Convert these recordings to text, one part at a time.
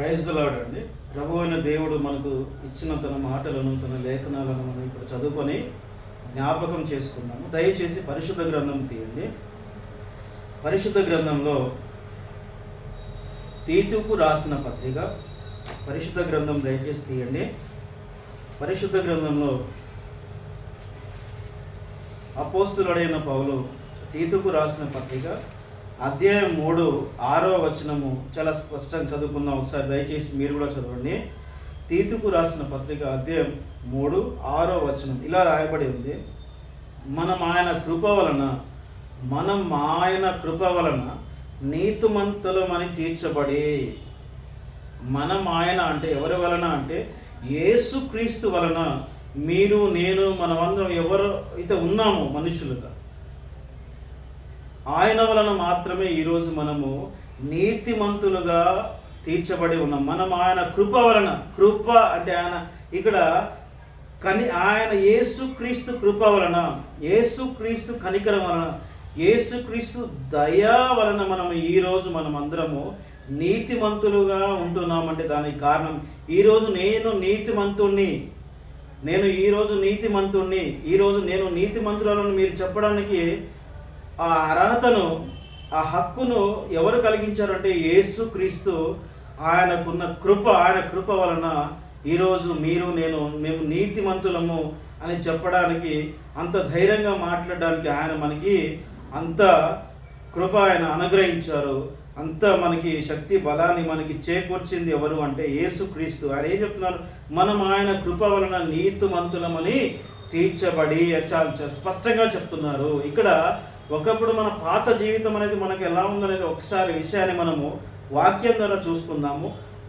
Praise అండి. ప్రభు అయిన దేవుడు మనకు ఇచ్చిన తన మాటలను తన లేఖనాలను మనం ఇప్పుడు చదువుకొని జ్ఞాపకం చేసుకున్నాము. దయచేసి పరిశుద్ధ గ్రంథం తీయండి. పరిశుద్ధ గ్రంథంలో తీతుకు రాసిన పత్రిక. పరిశుద్ధ గ్రంథం దయచేసి తీయండి. పరిశుద్ధ గ్రంథంలో అపోస్తులడైన పౌలు తీతుకు రాసిన పత్రిక. అధ్యాయం మూడు ఆరో వచనము. చాలా స్పష్టంగా చదువుకుందాం ఒకసారి. దయచేసి మీరు కూడా చదవండి. తీతుకు రాసిన పత్రిక అధ్యాయం మూడు ఆరో వచనం. ఇలా రాయబడి ఉంది. మనం ఆయన కృప వలన మనం ఆయన కృప వలన నీతిమంతులమని తీర్చబడి మనం ఆయన అంటే ఎవరి వలన అంటే యేసుక్రీస్తు వలన మీరు నేను మనమందరం ఎవరు అయితే ఉన్నామో మనుషులుగా ఆయన వలన మాత్రమే ఈరోజు మనము నీతిమంతులుగా తీర్చబడి ఉన్నాం. మనం ఆయన కృప వలన కృప అంటే ఆయన ఇక్కడ కని ఆయన యేసుక్రీస్తు కృప వలన యేసుక్రీస్తు కనికరం వలన యేసుక్రీస్తు దయా వలన మనం ఈరోజు మనం అందరము నీతిమంతులుగా ఉంటున్నామంటే దానికి కారణం ఈరోజు నేను నీతిమంతుణ్ణి నేను ఈరోజు నీతిమంతుణ్ణి ఈరోజు నేను నీతిమంతులను మీరు చెప్పడానికి ఆ అర్హతను ఆ హక్కును ఎవరు కలిగించారంటే యేసు క్రీస్తు. ఆయనకున్న కృప ఆయన కృప వలన ఈరోజు మీరు నేను మేము నీతిమంతులము అని చెప్పడానికి అంత ధైర్యంగా మాట్లాడడానికి ఆయన మనకి అంత కృప ఆయన అనుగ్రహించారు. అంత మనకి శక్తి బలాన్ని మనకి చేకూర్చింది ఎవరు అంటే యేసుక్రీస్తు ఆయన ఏం చెప్తున్నారు? మనం ఆయన కృప వలన నీతిమంతులమని తీర్చబడి చాలా స్పష్టంగా చెప్తున్నారు. ఇక్కడ ఒకప్పుడు మన పాత జీవితం అనేది మనకు ఎలా ఉందనేది ఒకసారి విషయాన్ని మనము వాక్యం ద్వారా చూసుకుందాము.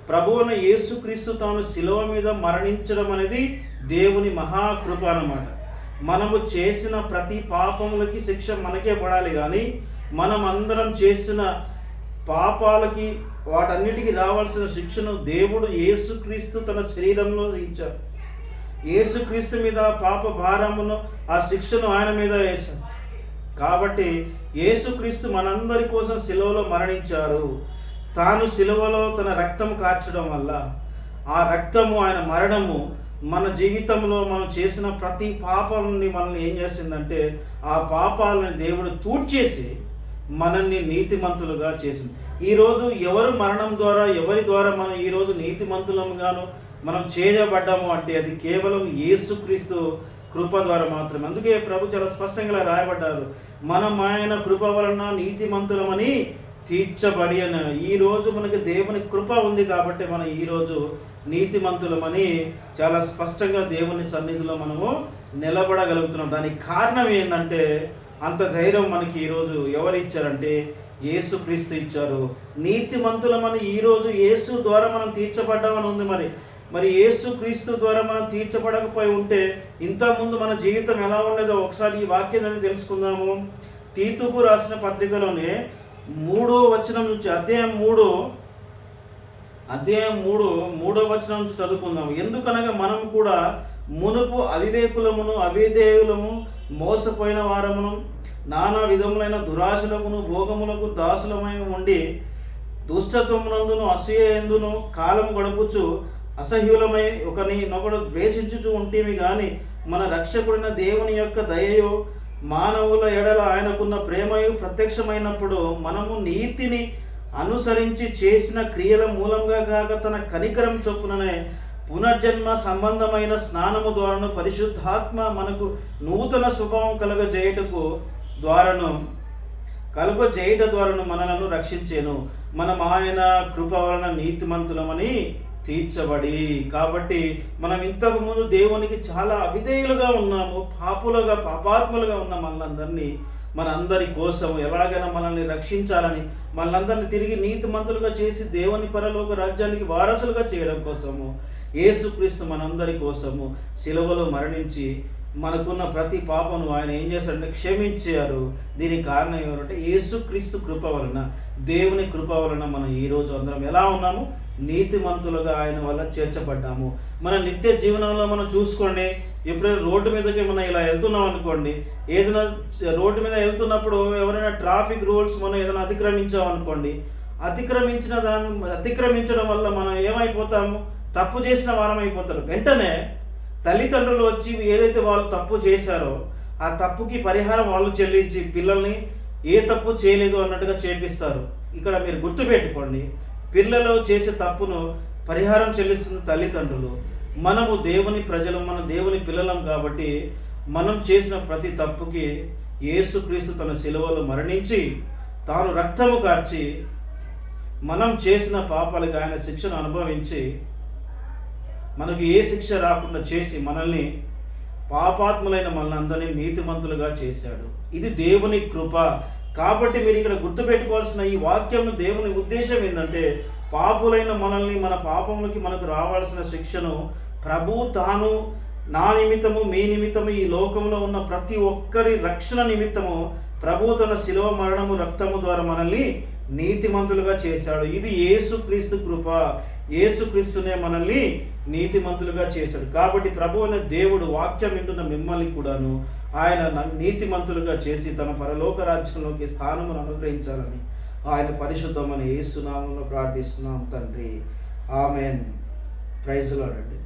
ప్రభువున యేసుక్రీస్తు తాను శిలువ మీద మరణించడం అనేది దేవుని మహాకృప అనమాట మనము చేసిన ప్రతి పాపములకి శిక్ష మనకే పడాలి కానీ మనం అందరం చేసిన పాపాలకి వాటన్నిటికీ రావాల్సిన శిక్షను దేవుడు యేసుక్రీస్తు తన శరీరంలో ఇచ్చారు యేసుక్రీస్తు మీద పాప భారమును ఆ శిక్షను ఆయన మీద వేశారు కాబట్టి యేసుక్రీస్తు మనందరి కోసం సిలువలో మరణించారు. తాను సిలువలో తన రక్తం కార్చడం వల్ల ఆ రక్తము ఆయన మరణము మన జీవితంలో మనం చేసిన ప్రతి పాపాన్ని మనల్ని ఏం చేసిందంటే ఆ పాపాలను దేవుడు తూడ్చేసి మనల్ని నీతిమంతులుగా చేసింది. ఈరోజు ఎవరు మరణం ద్వారా ఎవరి ద్వారా మనం ఈరోజు నీతిమంతులముగాను మనం చేయబడ్డాము అంటే అది కేవలం యేసుక్రీస్తు కృప ద్వారా మాత్రమే. అందుకే ప్రభు చాలా స్పష్టంగా రాయబడ్డారు. మనం ఆయన కృప వలన నీతిమంతులమని తీర్చబడి అని ఈ రోజు మనకి దేవుని కృప ఉంది కాబట్టి మనం ఈరోజు నీతిమంతులమని చాలా స్పష్టంగా దేవుని సన్నిధిలో మనము నిలబడగలుగుతున్నాం. దానికి కారణం ఏంటంటే అంత ధైర్యం మనకి ఈరోజు ఎవరు ఇచ్చారంటే యేసు క్రీస్తు ఇచ్చారు. నీతిమంతులమని ఈరోజు యేసు ద్వారా మనం తీర్చబడ్డామని ఉంది మరి. మరి యేసు క్రీస్తు ద్వారా మనం తీర్చబడకపోయి ఉంటే ఇంతకుముందు మన జీవితం ఎలా ఉండేదో ఒకసారి ఈ వాక్యం అనేది తెలుసుకుందాము. తీతుకు రాసిన పత్రికలోనే మూడో వచనం నుంచి అధ్యాయం మూడు అధ్యాయం మూడు మూడో వచనం నుంచి చదువుకుందాం ఎందుకనగా మనం కూడా మునుపు అవివేకులమును అవిధేయులము మోసపోయిన వారమును నానా విధములైన దురాశలకును భోగములకు దాసులమై ఉండి దుష్టత్వమునందును అసూయందును కాలం గడుపుచు అసహ్యులమై ఒకని నొకడు ద్వేషించుచు ఉంటేమి కానీ మన రక్షకుడిన దేవుని యొక్క దయయు మానవుల ఎడల ఆయనకున్న ప్రేమయు ప్రత్యక్షమైనప్పుడు మనము నీతిని అనుసరించి చేసిన క్రియల మూలంగా కాక తన కనికరం చొప్పుననే పునర్జన్మ సంబంధమైన స్నానము ద్వారాను పరిశుద్ధాత్మ మనకు నూతన స్వభావం కలగజేయటకు ద్వారాను కలుగ ద్వారాను మనలను రక్షించేను. మనం ఆయన కృప వలన నీతిమంతులమని తీర్చబడి. కాబట్టి మనం ఇంతకు ముందు దేవునికి చాలా అవిధేయులుగా ఉన్నాము పాపులుగా పాపాత్ములుగా ఉన్న మనందరినీ మనందరి కోసం ఎలాగైనా మనల్ని రక్షించాలని మనందరిని తిరిగి నీతిమంతులుగా చేసి దేవుని పరలోక రాజ్యానికి వారసులుగా చేయడం కోసము యేసుక్రీస్తు మనందరి కోసము సిలువలో మరణించి మనకున్న ప్రతి పాపను ఆయన ఏం చేశాడంటే క్షమించారు. దీనికి కారణం ఎవరంటే యేసుక్రీస్తు కృప వలన దేవుని కృప వలన మనం ఈరోజు అందరం ఎలా ఉన్నాము? నీతిమంతులుగా ఆయన వల్ల చేర్చబడ్డాము. మన నిత్య జీవనంలో మనం చూసుకోండి ఎప్పుడైనా రోడ్డు మీదకి మనం ఇలా వెళ్తున్నాం అనుకోండి ఏదైనా రోడ్డు మీద వెళ్తున్నప్పుడు ఎవరైనా ట్రాఫిక్ రూల్స్ మనం ఏదైనా అతిక్రమించాం అనుకోండి అతిక్రమించిన దాని అతిక్రమించడం వల్ల మనం ఏమైపోతాము? తప్పు చేసిన వారం అయిపోతారు. వెంటనే తల్లిదండ్రులు వచ్చి ఏదైతే వాళ్ళు తప్పు చేశారో ఆ తప్పుకి పరిహారం వాళ్ళు చెల్లించి పిల్లల్ని ఏ తప్పు చేయలేదు అన్నట్టుగా చేపిస్తారు. ఇక్కడ మీరు గుర్తుపెట్టుకోండి పిల్లలు చేసే తప్పును పరిహారం చెల్లిస్తున్న తల్లిదండ్రులు మనము దేవుని ప్రజలు మన దేవుని పిల్లలం కాబట్టి మనం చేసిన ప్రతి తప్పుకి యేసుక్రీస్తు తన శిలువలో మరణించి తాను రక్తము కార్చి మనం చేసిన పాపాలకు ఆయన శిక్షను అనుభవించి మనకు ఏ శిక్ష రాకుండా చేసి మనల్ని పాపాత్ములైన మనల్ని అందరినీ నీతిమంతులుగా చేశాడు. ఇది దేవుని కృప. కాబట్టి మీరు ఇక్కడ గుర్తుపెట్టుకోవాల్సిన ఈ వాక్యం దేవుని ఉద్దేశం ఏంటంటే పాపులైన మనల్ని మన పాపములకి మనకు రావాల్సిన శిక్షను ప్రభు తాను నా నిమిత్తము మీ నిమిత్తము ఈ లోకంలో ఉన్న ప్రతి ఒక్కరి రక్షణ నిమిత్తము ప్రభు తన శిలువ మరణము రక్తము ద్వారా మనల్ని నీతిమంతులుగా చేశాడు. ఇది యేసుక్రీస్తు కృప. యేసుక్రీస్తునే మనల్ని నీతిమంతులుగా చేశాడు. కాబట్టి ప్రభు అనే దేవుడు వాక్యం వింటున్న మిమ్మల్ని కూడాను ఆయన నీతిమంతులుగా చేసి తన పరలోక రాజ్యంలోకి స్థానమును అనుగ్రహించాలని ఆయన పరిశుద్ధమని ఏసునామంలో ప్రార్థిస్తున్నాం తండ్రి. ఆమెన్. ప్రైజ్లో రండి